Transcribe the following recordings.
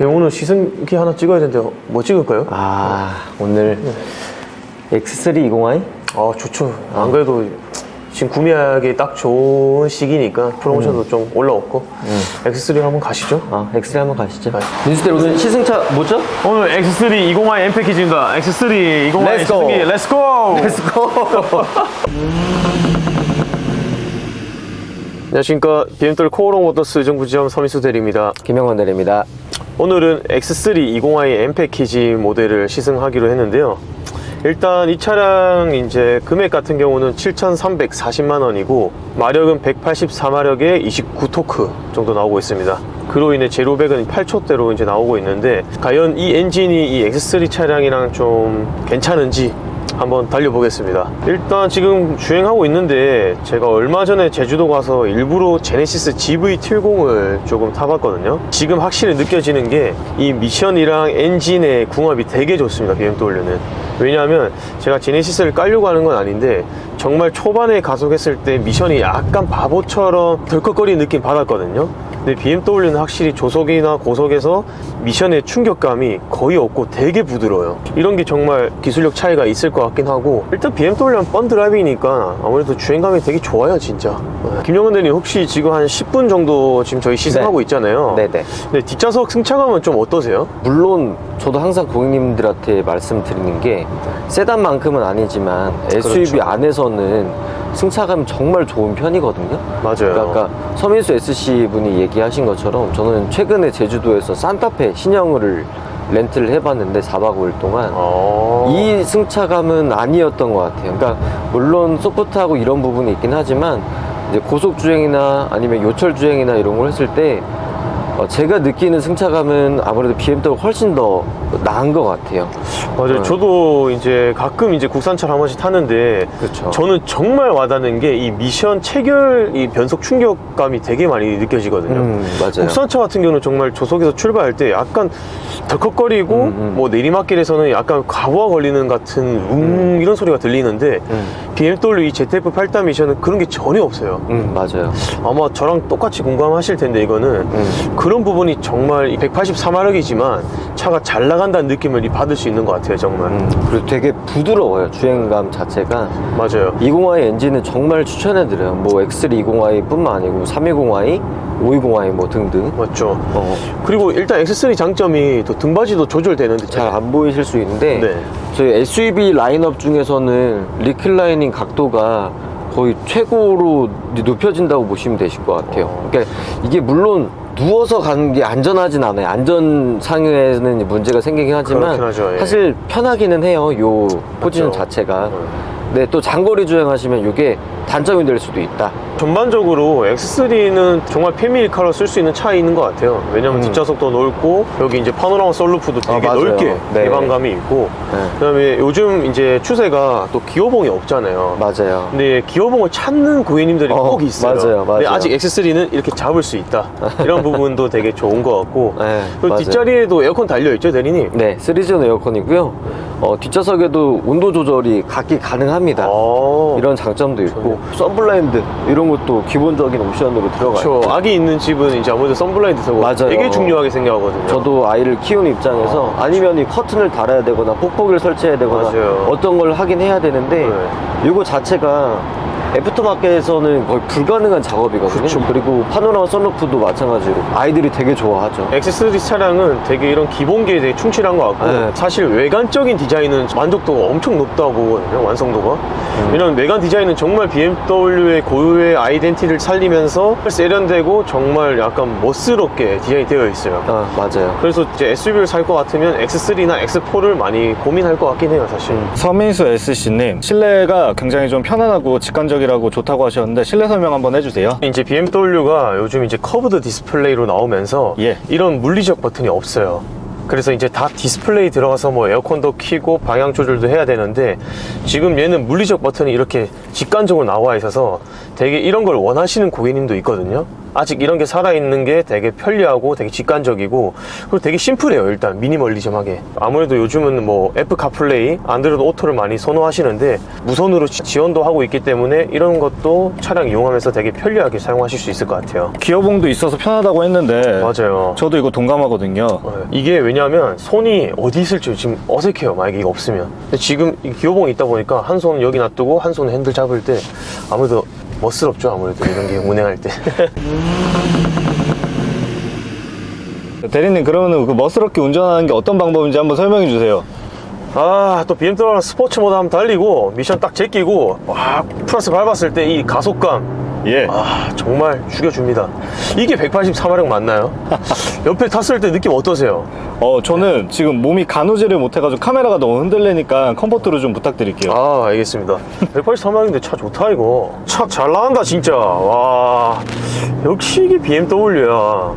네, 오늘 시승기 하나 찍어야 되는데 뭐 찍을까요? 아 오늘 X3 20i? 아 좋죠. 안 그래도 지금 구매하기 딱 좋은 시기니까 프로모션도 좀 올라왔고 X3 한번 가시죠. 아 X3 한번 가시죠 네. 민수대 오늘 시승차 뭐죠? 오늘 X3 20i M 패키지입니다. X3 20i Let's go. 시승기 렛츠고! 렛츠고 안녕하십니까 BMW 코오롱 모터스 정부지점 서민수 대리입니다. 김영건 대리입니다 오늘은 X3 20i M 패키지 모델을 시승하기로 했는데요. 일단 이 차량 이제 금액 같은 경우는 7,340만 원이고 마력은 184마력에 29토크 정도 나오고 있습니다. 그로 인해 제로백은 8초대로 이제 나오고 있는데 과연 이 엔진이 이 X3 차량이랑 좀 괜찮은지 한번 달려보겠습니다. 일단 지금 주행하고 있는데 제가 얼마 전에 제주도 가서 일부러 제네시스 GV70을 조금 타봤거든요. 지금 확실히 느껴지는 게 이 미션이랑 엔진의 궁합이 되게 좋습니다. BMW는. 왜냐하면 제가 제네시스를 깔려고 하는 건 아닌데 정말 초반에 가속했을 때 미션이 약간 바보처럼 덜컥거리는 느낌 받았거든요. 근데 BMW는 확실히 조속이나 고속에서 미션의 충격감이 거의 없고 되게 부드러워요. 이런 게 정말 기술력 차이가 있을 것 같긴 하고 일단 BMW는 번 드라이브니까 아무래도 주행감이 되게 좋아요 진짜. 네. 김영은 대님 혹시 지금 한 10분 정도 지금 저희 시승하고 네. 있잖아요. 네네 근데 뒷좌석 승차감은 좀 어떠세요? 물론 저도 항상 고객님들한테 말씀드리는 게 세단만큼은 아니지만 SUV 그렇죠. 안에서는 승차감이 정말 좋은 편이거든요 맞아요. 그러니까 아까 서민수 SC 분이 얘기하신 것처럼 저는 최근에 제주도에서 산타페 신형을 렌트를 해봤는데 4박 5일 동안 어... 이 승차감은 아니었던 것 같아요. 그러니까 물론 소프트하고 이런 부분이 있긴 하지만 이제 고속 주행이나 아니면 요철 주행이나 이런 걸 했을 때 어, 제가 느끼는 승차감은 아무래도 BMW 훨씬 더 나은 것 같아요. 맞아요. 네. 저도 이제 가끔 이제 국산차를 한 번씩 타는데 그렇죠. 저는 정말 와닿는 게 이 미션 체결 이 변속 충격감이 되게 많이 느껴지거든요. 음, 맞아요. 국산차 같은 경우는 정말 조속에서 출발할 때 약간 덜컥거리고 음, 음. 뭐 내리막길에서는 약간 과부하 걸리는 같은 웅 이런 소리가 들리는데 음, BMW 이 ZF 8단 미션은 그런 게 전혀 없어요. 음, 맞아요. 아마 저랑 똑같이 공감하실 텐데 이거는 음. 그런 부분이 정말 184마력이지만 차가 잘 나간다는 느낌을 받을 수 있는 것 같아요 정말 음, 그리고 되게 부드러워요. 주행감 자체가. 맞아요 20i 엔진은 정말 추천해드려요. 뭐 X3 20i 뿐만 아니고 320i, 520i 뭐 등등. 맞죠 어, 그리고 일단 X3 장점이 또 등받이도 조절되는데 잘 안 보이실 수 있는데 네. 저희 SUV 라인업 중에서는 리클라이닝 각도가 거의 최고로 눕혀진다고 보시면 되실 것 같아요. 어. 그러니까 이게 물론 누워서 가는 게 안전하진 않아요. 안전상에는 문제가 생기긴 하지만 그렇긴 하죠, 예. 사실 편하기는 해요. 요 포지션 맞죠. 자체가. 네. 근데 또 장거리 주행하시면 이게 단점이 될 수도 있다. 전반적으로 X3는 정말 패밀리카로 쓸 수 있는 차이인 것 같아요 왜냐면 음. 뒷좌석도 넓고 여기 이제 파노라마 썰루프도 되게 아, 맞아요. 넓게 네. 개방감이 있고 네. 그다음에 요즘 이제 추세가 또 기어봉이 없잖아요 맞아요. 근데 기어봉을 찾는 고객님들이 어, 꼭 있어요. 맞아요, 맞아요. 아직 X3는 이렇게 잡을 수 있다. 이런 부분도 되게 좋은 것 같고. 네, 그리고 맞아요. 뒷자리에도 에어컨 달려 있죠, 대리님? 네, 3존 에어컨이고요. 어, 뒷좌석에도 온도 조절이 각기 가능합니다. 어. 이런 장점도 있고 썬블라인드 이런 것도 기본적인 옵션으로 들어가요. 그렇죠. 아기 있는 집은 이제 아무래도 선블라인드 저거 맞아요. 되게 중요하게 생각하거든요. 저도 아이를 키우는 입장에서 아 니면 이 커튼을 달아야 되거나 폭폭이를 설치해야 되거나 맞아요. 어떤 걸 하긴 해야 되는데 네. 이거 자체가 애프터마켓에서는 거의 불가능한 작업이거든요. 그쵸. 그리고 파노라마 썬루프도 마찬가지로 아이들이 되게 좋아하죠. X3 차량은 되게 이런 기본기에 되게 충실한 것 같고 네. 사실 외관적인 디자인은 만족도가 엄청 높다고 보거든요 완성도가 음. 이런 외관 디자인은 정말 BMW의 고유의 아이덴티티를 살리면서 세련되고 정말 약간 멋스럽게 디자인이 되어 있어요 아, 맞아요. 그래서 이제 SUV를 살 것 같으면 X3나 X4를 많이 고민할 것 같긴 해요 사실 서민수 SC님 실내가 굉장히 좀 편안하고 직관적이라고 좋다고 하셨는데 실내 설명 한번 해주세요 이제 BMW가 요즘 이제 커브드 디스플레이로 나오면서 예. 이런 물리적 버튼이 없어요. 그래서 이제 다 디스플레이 들어가서 뭐 에어컨도 켜고 방향 조절도 해야 되는데 지금 얘는 물리적 버튼이 이렇게 직관적으로 나와 있어서 되게 이런 걸 원하시는 고객님도 있거든요. 아직 이런 게 살아있는 게 되게 편리하고 되게 직관적이고 그리고 되게 심플해요 일단 미니멀리즘하게 아무래도 요즘은 뭐 애플 카플레이 안드로이드 오토를 많이 선호하시는데 무선으로 지- 지원도 하고 있기 때문에 이런 것도 차량 이용하면서 되게 편리하게 사용하실 수 있을 것 같아요 기어봉도 있어서 편하다고 했는데 맞아요 저도 이거 동감하거든요. 네. 이게 왜냐하면 손이 어디 있을지 지금 어색해요 만약에 이거 없으면 근데 지금 이 기어봉이 있다 보니까 한 손은 여기 놔두고 한 손은 핸들 잡을 때 아무래도 멋스럽죠 아무래도 이런 게 운행할 때 대리님 그러면 그 멋스럽게 운전하는 게 어떤 방법인지 한번 설명해 주세요. 아, 또 BMW 스포츠 모드 한번 달리고 미션 딱 제끼고 와, 플러스 밟았을 때 이 가속감 예. 아, 정말 죽여줍니다. 이게 183마력 맞나요? 옆에 탔을 때 느낌 어떠세요? 어 저는 지금 몸이 가누지를 못해가지고 카메라가 너무 흔들리니까 컴포트로 좀 부탁드릴게요. 아, 알겠습니다. 183마력인데 차 좋다 이거. 차 잘 나간다 진짜. 와, 역시 이게 BMW야.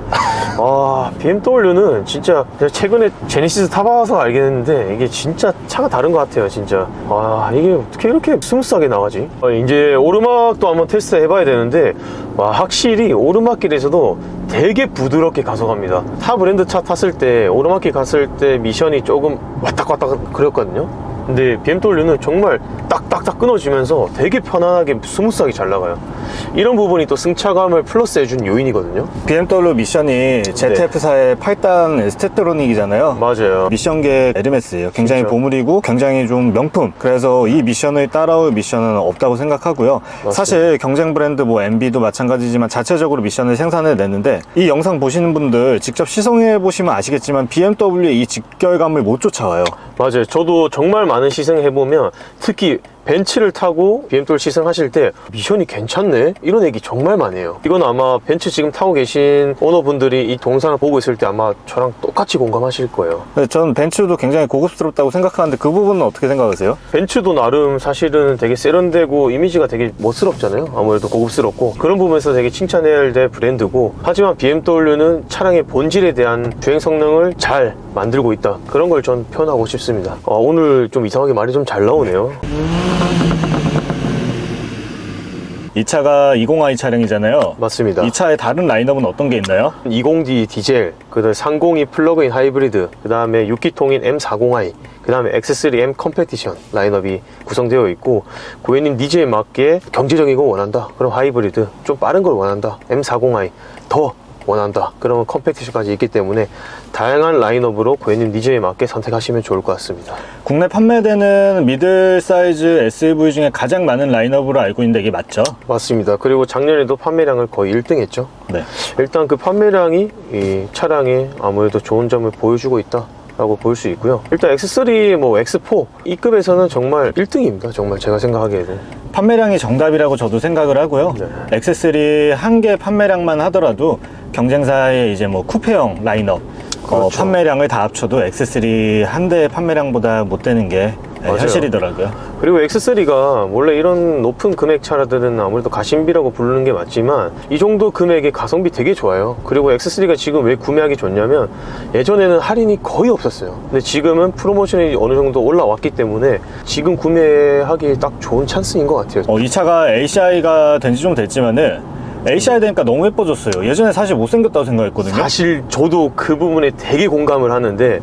와, BMW는 진짜 제가 최근에 제네시스 타봐서 알겠는데 이게 진짜 차가 다른 것 같아요, 진짜. 와, 이게 어떻게 이렇게 스무스하게 나가지? 어, 이제 오르막도 한번 테스트 해봐야 되는데, 와, 확실히 오르막길에서도 되게 부드럽게 가속합니다. 타 브랜드 차 탔을 때 오르막길 갔을 때 미션이 조금 왔다갔다 그랬거든요. 근데 BMW는 정말 딱딱딱 끊어지면서 되게 편안하게 스무스하게 잘 나가요. 이런 부분이 또 승차감을 플러스 해준 요인이거든요. BMW 미션이 ZF4의 8단 스테트로닉이잖아요. 맞아요. 미션계 에르메스예요. 굉장히 진짜. 보물이고 굉장히 좀 명품. 그래서 이 미션을 따라올 미션은 없다고 생각하고요. 사실 경쟁 브랜드 뭐 MB도 마찬가지지만 자체적으로 미션을 생산해 내는데 이 영상 보시는 분들 직접 시승해 보시면 아시겠지만 BMW의 이 직결감을 못 쫓아와요. 맞아요. 저도 정말 많은 시승 해 보면 특히 벤츠를 타고 BMW 시승하실 때 미션이 괜찮네? 이런 얘기 정말 많이 해요. 이건 아마 벤츠 지금 타고 계신 오너분들이 이 동영상을 보고 있을 때 아마 저랑 똑같이 공감하실 거예요. 근데 전 벤츠도 굉장히 고급스럽다고 생각하는데 그 부분은 어떻게 생각하세요? 벤츠도 나름 사실은 되게 세련되고 이미지가 되게 멋스럽잖아요. 아무래도 고급스럽고 그런 부분에서 되게 칭찬해야 될 브랜드고 하지만 BMW는 차량의 본질에 대한 주행 성능을 잘 만들고 있다. 그런 걸 전 표현하고 싶습니다. 어, 오늘 좀 이상하게 말이 좀 잘 나오네요. 이 차가 20i 차량이잖아요. 맞습니다. 이 차의 다른 라인업은 어떤 게 있나요? 20D 디젤, 그다음 302 플러그인 하이브리드, 그다음에 6기통인 M40i, 그다음에 X3M 컴페티션 라인업이 구성되어 있고 고객님 니즈에 맞게 경제적인 걸 원한다. 그럼 하이브리드, 좀 빠른 걸 원한다. M40i 더 원한다. 그러면 컴페티션까지 있기 때문에 다양한 라인업으로 고객님 니즈에 맞게 선택하시면 좋을 것 같습니다. 국내 판매되는 미들 사이즈 SUV 중에 가장 많은 라인업으로 알고 있는데 이게 맞죠? 맞습니다. 그리고 작년에도 판매량을 거의 1등 했죠. 네. 일단 그 판매량이 이 차량에 아무래도 좋은 점을 보여주고 있다. 라고 볼 수 있고요. 일단 X3, 뭐 X4 이 급에서는 정말 1등입니다. 정말 제가 생각하기에는. 판매량이 정답이라고 저도 생각을 하고요. 네. X3 한개 판매량만 하더라도 경쟁사의 이제 뭐 쿠페형 라인업 어, 그렇죠. 판매량을 다 합쳐도 X3 한대 판매량보다 못 되는 게 네, 맞아요. 현실이더라고요. 그리고 X3가 원래 이런 높은 금액 차들은 아무래도 가심비라고 부르는 게 맞지만 이 정도 금액의 가성비 되게 좋아요. 그리고 X3가 지금 왜 구매하기 좋냐면 예전에는 할인이 거의 없었어요. 근데 지금은 프로모션이 어느 정도 올라왔기 때문에 지금 구매하기 딱 좋은 찬스인 것 같아요. 어, 이 차가 ACI가 된 지 좀 됐지만은 ACI 되니까 너무 예뻐졌어요. 예전에 사실 못생겼다고 생각했거든요. 사실 저도 그 부분에 되게 공감을 하는데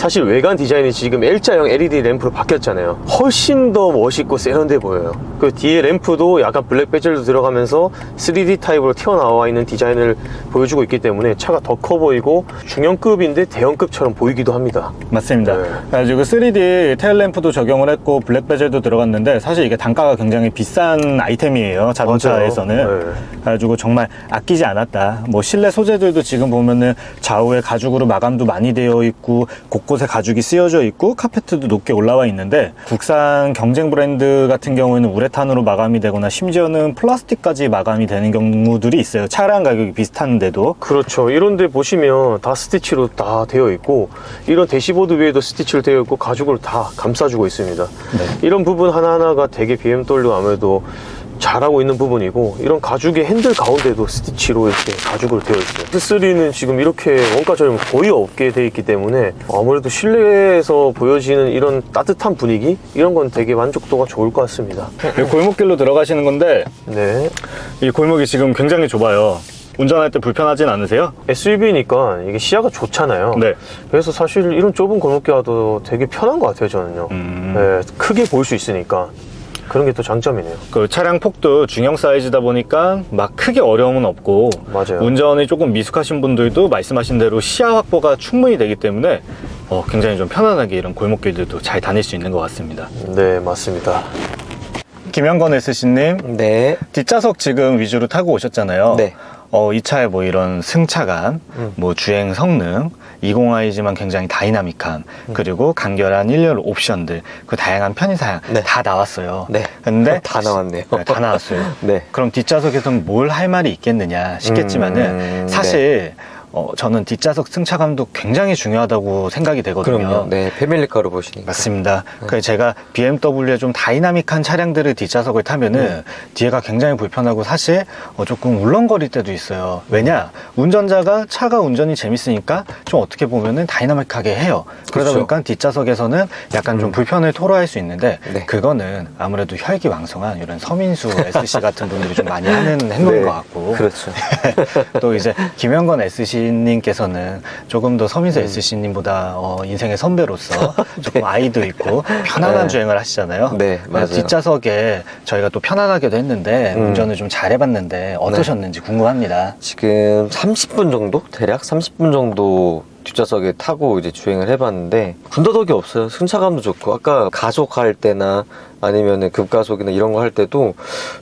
사실 외관 디자인이 지금 L자형 LED 램프로 바뀌었잖아요. 훨씬 더 멋있고 세련돼 보여요. 그 뒤에 램프도 약간 블랙 베젤도 들어가면서 3D 타입으로 튀어나와 있는 디자인을 보여주고 있기 때문에 차가 더 커 보이고 중형급인데 대형급처럼 보이기도 합니다. 맞습니다. 네. 그래가지고 3D 테일램프도 적용을 했고 블랙 베젤도 들어갔는데 사실 이게 단가가 굉장히 비싼 아이템이에요. 자동차에서는. 네. 그래가지고 정말 아끼지 않았다. 뭐 실내 소재들도 지금 보면은 좌우에 가죽으로 마감도 많이 되어 있고 곳 곳에 가죽이 쓰여져 있고 카페트도 높게 올라와 있는데 국산 경쟁 브랜드 같은 경우에는 우레탄으로 마감이 되거나 심지어는 플라스틱까지 마감이 되는 경우들이 있어요. 차량 가격이 비슷한데도 그렇죠. 이런데 보시면 다 스티치로 다 되어 있고 이런 대시보드 위에도 스티치로 되어 있고 가죽으로 다 감싸주고 있습니다. 네. 이런 부분 하나하나가 되게 BMW 아무래도 잘하고 있는 부분이고 이런 가죽의 핸들 가운데도 스티치로 이렇게 가죽으로 되어 있어요. S3는 지금 이렇게 원가 저렴 거의 없게 되어 있기 때문에 아무래도 실내에서 보여지는 이런 따뜻한 분위기 이런 건 되게 만족도가 좋을 것 같습니다. 여기 골목길로 들어가시는 건데 네. 이 골목이 지금 굉장히 좁아요. 운전할 때 불편하진 않으세요? SUV니까 이게 시야가 좋잖아요. 네. 그래서 사실 이런 좁은 골목길 와도 되게 편한 것 같아요, 저는요. 음. 네, 크게 볼 수 있으니까. 그런 게 또 장점이네요. 그 차량 폭도 중형 사이즈다 보니까 막 크게 어려움은 없고 맞아요. 운전이 조금 미숙하신 분들도 말씀하신 대로 시야 확보가 충분히 되기 때문에 어, 굉장히 좀 편안하게 이런 골목길들도 잘 다닐 수 있는 것 같습니다. 네, 맞습니다. 김영건 SC님 네. 뒷좌석 지금 위주로 타고 오셨잖아요. 네. 어, 이 차의 뭐 이런 승차감, 음. 뭐 주행 성능, 20i지만 굉장히 다이나믹함, 그리고 간결한 1열 옵션들, 그 다양한 편의사양 네. 다 나왔어요. 네. 근데 다 나왔네요. 네, 다 나왔어요. 네. 그럼 뒷좌석에서는 뭘 할 말이 있겠느냐 싶겠지만은 음, 사실 어, 저는 뒷좌석 승차감도 굉장히 중요하다고 생각이 되거든요. 그럼요. 네. 패밀리카로 보시니까. 맞습니다. 그 제가 BMW의 좀 다이나믹한 차량들을 뒷좌석을 타면은 뒤에가 굉장히 불편하고 사실 어, 조금 울렁거릴 때도 있어요. 왜냐 운전자가 차가 운전이 재밌으니까 좀 어떻게 보면은 다이나믹하게 해요. 그러다 그렇죠. 보니까 뒷좌석에서는 약간 좀 불편을 토로할 수 있는데 네. 그거는 아무래도 혈기왕성한 이런 서민수 SC 같은 분들이 좀 많이 하는 행동인 네. 것 같고 그렇죠. 또 이제 김영건 SC 님께서는 조금 더 서민수 SC님보다 어, 인생의 선배로서 조금 아이도 있고 편안한 네. 주행을 하시잖아요. 네, 맞아요. 뒷좌석에 저희가 또 편안하게도 했는데 음. 운전을 좀 잘해봤는데 어떠셨는지 궁금합니다. 지금 30분 정도? 대략 30분 정도 뒷좌석에 타고 이제 주행을 해봤는데 군더더기 없어요. 승차감도 좋고 아까 가속할 때나 아니면은 급가속이나 이런 거 할 때도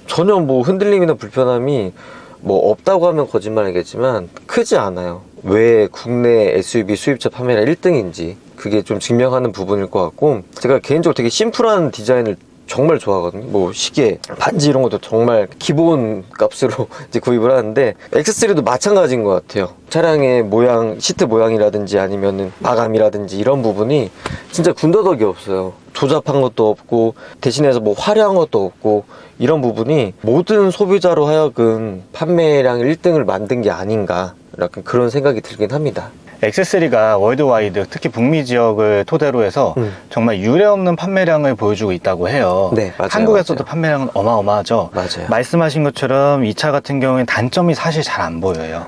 전혀 뭐 흔들림이나 불편함이 뭐 없다고 하면 거짓말이겠지만 크지 않아요. 왜 국내 SUV 수입차 판매량 1등인지 그게 좀 증명하는 부분일 것 같고 제가 개인적으로 되게 심플한 디자인을 정말 좋아하거든요. 뭐 시계, 반지 이런 것도 정말 기본 값으로 이제 구입을 하는데 X3도 마찬가지인 것 같아요. 차량의 모양, 시트 모양이라든지 아니면은 마감이라든지 이런 부분이 진짜 군더더기 없어요. 조잡한 것도 없고 대신해서 뭐 화려한 것도 없고 이런 부분이 모든 소비자로 하여금 판매량 1등을 만든 게 아닌가 약간 그런 생각이 들긴 합니다. X3가 월드와이드 특히 북미 지역을 토대로 해서 음. 정말 유례 없는 판매량을 보여주고 있다고 해요. 네, 맞아요, 한국에서도 맞아요. 판매량은 어마어마하죠. 맞아요. 말씀하신 것처럼 이 차 같은 경우에는 단점이 사실 잘 안 보여요.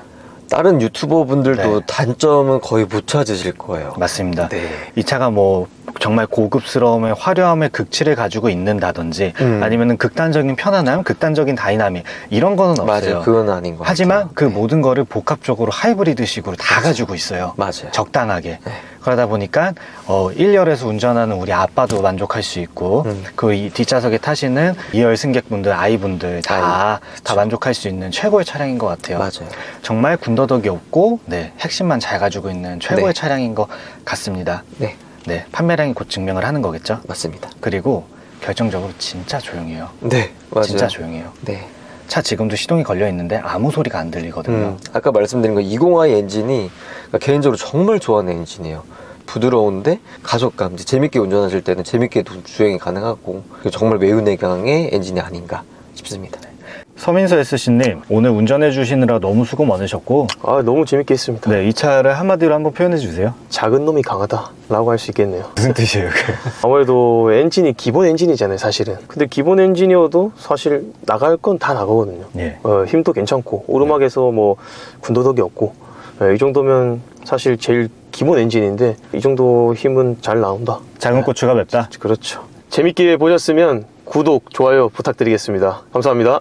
다른 유튜버 분들도 네. 단점은 거의 못 찾으실 거예요. 맞습니다. 네. 이 차가 뭐 정말 고급스러움의 화려함의 극치를 가지고 있는다든지 음. 아니면은 극단적인 편안함, 극단적인 다이나믹 이런 거는 없어요. 맞아요. 그건 아닌 것 하지만 같아요. 그 네. 모든 거를 복합적으로 하이브리드식으로 다 가지고 있어요. 맞아요. 적당하게. 네. 그러다 보니까 어 1열에서 운전하는 우리 아빠도 만족할 수 있고 음. 그이 뒷좌석에 타시는 2열 승객분들, 아이분들 다, 아이, 다 만족할 수 있는 최고의 차량인 것 같아요. 맞아요. 정말 군더더기 없고 네, 핵심만 잘 가지고 있는 최고의 네. 차량인 것 같습니다. 네, 네, 판매량이 곧 증명을 하는 거겠죠. 맞습니다. 그리고 결정적으로 진짜 조용해요. 네, 맞아요. 진짜 조용해요. 네. 차 지금도 시동이 걸려 있는데 아무 소리가 안 들리거든요. 음, 아까 말씀드린 거 20i 엔진이 그러니까 개인적으로 정말 좋아하는 엔진이에요. 부드러운데 가속감, 이제 재밌게 운전하실 때는 재밌게 도- 주행이 가능하고 정말 매운내강의 엔진이 아닌가 싶습니다. 서민서 SC님 오늘 운전해 주시느라 너무 수고 많으셨고 아, 너무 재밌게 했습니다. 네, 이 차를 한마디로 한번 표현해 주세요. 작은 놈이 강하다라고 할 수 있겠네요. 무슨 뜻이에요? 아무래도 엔진이 기본 엔진이잖아요, 사실은. 근데 기본 엔진이어도 사실 나갈 건 다 나가거든요. 예. 어, 힘도 괜찮고 오르막에서 뭐 군더더기 없고 예, 이 정도면 사실 제일 기본 엔진인데 이 정도 힘은 잘 나온다. 작은 고추가 맵다. 그렇죠. 재밌게 보셨으면 구독, 좋아요 부탁드리겠습니다. 감사합니다.